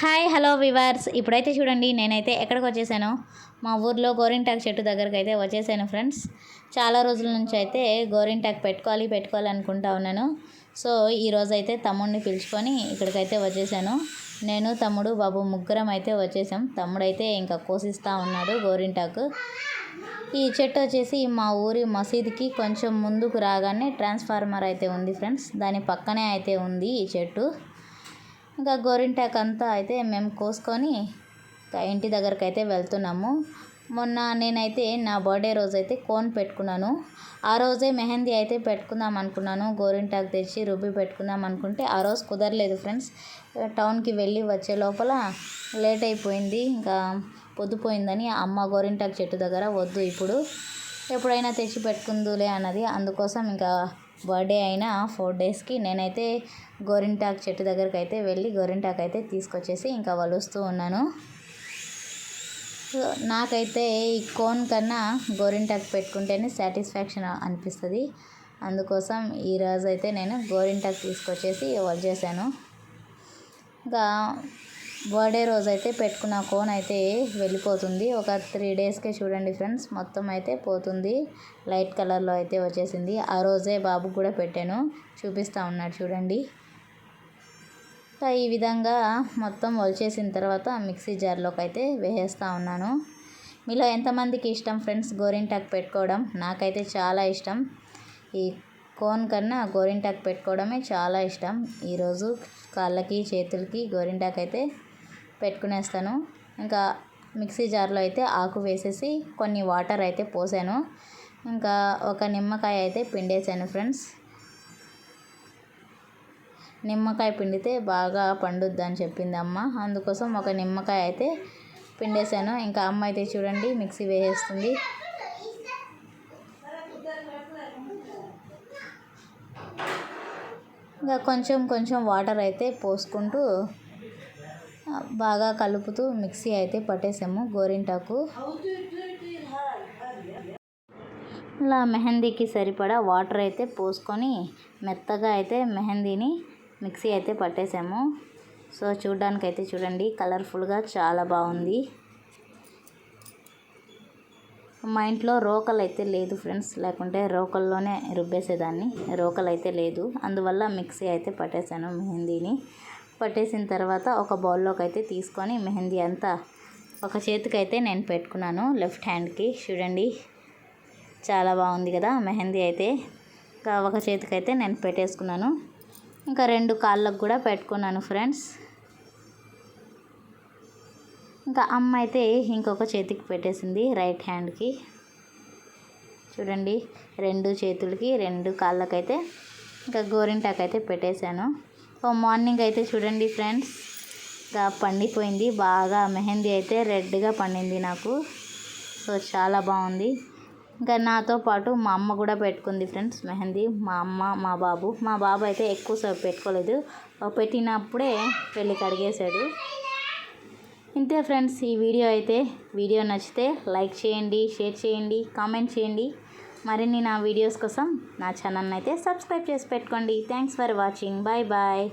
Hi hello viewers. ఇప్పుడైతే చూడండి నేనైతే ఎక్కడికి వచ్చేసాను? మా ఊర్లో గోరింటాకు చెట్టు దగ్గరికి అయితే వచ్చేసాను ఫ్రెండ్స్. చాలా రోజుల నుంచి అయితే గోరింటాకు పెట్టుకోవాలి పెట్టుకోవాలి అనుకుంటా ఉన్నాను. సో ఈరోజు అయితే తమ్ముడిని పిలుచుకొని ఇక్కడికైతే వచ్చేసాను. నేను తమ్ముడు బాబు ముగ్గురం అయితే వచ్చేసాం. తమ్ముడైతే ఇంకా కోసిస్తూ ఉన్నాడు గోరింటాకు. ఈ చెట్టు వచ్చేసి మా ఊరి మసీదుకి కొంచెం ముందుకు రాగానే ట్రాన్స్ఫార్మర్ అయితే ఉంది ఫ్రెండ్స్. దాని పక్కనే అయితే ఉంది ఈ చెట్టు. ఇంకా గోరింటాకు అంతా అయితే మేము కోసుకొని ఇంకా ఇంటి దగ్గరికి అయితే వెళ్తున్నాము. మొన్న నేనైతే నా బర్త్డే రోజు అయితే కోన్ పెట్టుకున్నాను. ఆ రోజే మెహందీ అయితే పెట్టుకుందాం అనుకున్నాను. గోరింటాకు తెచ్చి రుబ్బి పెట్టుకుందాం అనుకుంటే ఆ రోజు కుదరలేదు ఫ్రెండ్స్. టౌన్కి వెళ్ళి వచ్చే లోపల లేట్ అయిపోయింది. ఇంకా పొద్దుపోయిందని అమ్మ గోరింటాకు చెట్టు దగ్గర వద్దు ఇప్పుడు. ఎప్పుడైనా తెచ్చి పెట్టుకుందులే అన్నది. అందుకోసం ఇంకా బర్త్డే అయిన ఫోర్ డేస్కి నేనైతే గోరింటాకు చెట్టు దగ్గరికి అయితే వెళ్ళి గోరింటాకు అయితే తీసుకొచ్చేసి ఇంకా వలుస్తూ ఉన్నాను. నాకైతే ఈ కోన్ కన్నా గోరింటాకు పెట్టుకుంటేనే సాటిస్ఫాక్షన్ అనిపిస్తుంది. అందుకోసం ఈరోజు అయితే నేను గోరింటాకు తీసుకొచ్చేసి వలిచేసాను ఇంకా బర్త్డే రోజు అయితే పెట్టుకున్న కోన్ అయితే వెళ్ళిపోతుంది. ఒక త్రీ డేస్కే చూడండి ఫ్రెండ్స్ మొత్తం అయితే పోతుంది. లైట్ కలర్లో అయితే వచ్చేసింది. ఆ రోజే బాబుకు కూడా పెట్టాను. చూపిస్తూ ఉన్నాడు చూడండి. ఈ విధంగా మొత్తం వలిచేసిన తర్వాత మిక్సీ జార్లోకి అయితే వేసేస్తూ ఉన్నాను. మీలో ఎంతమందికి ఇష్టం ఫ్రెండ్స్ గోరింటాకు పెట్టుకోవడం? నాకైతే చాలా ఇష్టం. ఈ కోన్ కన్నా గోరింటాకు పెట్టుకోవడమే చాలా ఇష్టం. ఈరోజు కాళ్ళకి చేతులకి గోరింటాకు అయితే పెట్టుకునేస్తాను. ఇంకా మిక్సీ జార్లో అయితే ఆకు వేసేసి కొన్ని వాటర్ అయితే పోసాను. ఇంకా ఒక నిమ్మకాయ అయితే పిండేసాను ఫ్రెండ్స్. నిమ్మకాయ పిండితే బాగా పండుద్ది అని చెప్పింది అమ్మ. అందుకోసం ఒక నిమ్మకాయ అయితే పిండేసాను ఇంకా అమ్మ అయితే చూడండి మిక్సీ వేసేస్తుంది. ఇంకా కొంచెం కొంచెం వాటర్ అయితే పోసుకుంటూ బాగా కలుపుతూ మిక్సీ అయితే పట్టేసాము. గోరింటాకు. ఇలా మెహందీకి సరిపడా వాటర్ అయితే పోసుకొని మెత్తగా అయితే మెహందీని మిక్సీ అయితే పట్టేసాము. సో చూడ్డానికైతే చూడండి కలర్ఫుల్గా చాలా బాగుంది. మా ఇంట్లో రోకలు అయితే లేదు ఫ్రెండ్స్ లేకుంటే రోకల్లోనే రుబ్బేసేదాన్ని. రోకలు అయితే లేదు. అందువల్ల మిక్సీ అయితే పట్టేశాను మెహందీని. పట్టేసిన తర్వాత ఒక బౌల్లోకి అయితే తీసుకొని మెహందీ అంతా ఒక చేతికైతే నేను పెట్టుకున్నాను లెఫ్ట్ హ్యాండ్కి. చూడండి చాలా బాగుంది కదా మెహందీ అయితే. ఇంకా ఒక చేతికైతే నేను పెట్టేసుకున్నాను. ఇంకా రెండు కాళ్ళకు కూడా పెట్టుకున్నాను ఫ్రెండ్స్. ఇంకా అమ్మ అయితే ఇంకొక చేతికి పెట్టేసింది రైట్ హ్యాండ్కి. చూడండి రెండు చేతులకి రెండు కాళ్ళకైతే ఇంకా గోరింటాకైతే పెట్టేశాను. మార్నింగ్ అయితే చూడండి ఫ్రెండ్స్. ఇంకా పండిపోయింది. బాగా మెహందీ అయితే రెడ్గా పండింది నాకు. సో చాలా బాగుంది. ఇంకా నాతో పాటు మా అమ్మ కూడా పెట్టుకుంది ఫ్రెండ్స్ మెహందీ. మా అమ్మ మా బాబు. మా బాబు అయితే ఎక్కువసేపు పెట్టుకోలేదు. పెట్టినప్పుడే పెళ్ళి కడిగేశాడు. ఇంతే ఫ్రెండ్స్ ఈ వీడియో అయితే. వీడియో నచ్చితే లైక్ చేయండి షేర్ చేయండి కామెంట్ చేయండి. మరిన్ని నా వీడియోస్ కోసం నా ఛానల్ని అయితే సబ్స్క్రైబ్ చేసి పెట్టుకోండి. Thanks for watching bye bye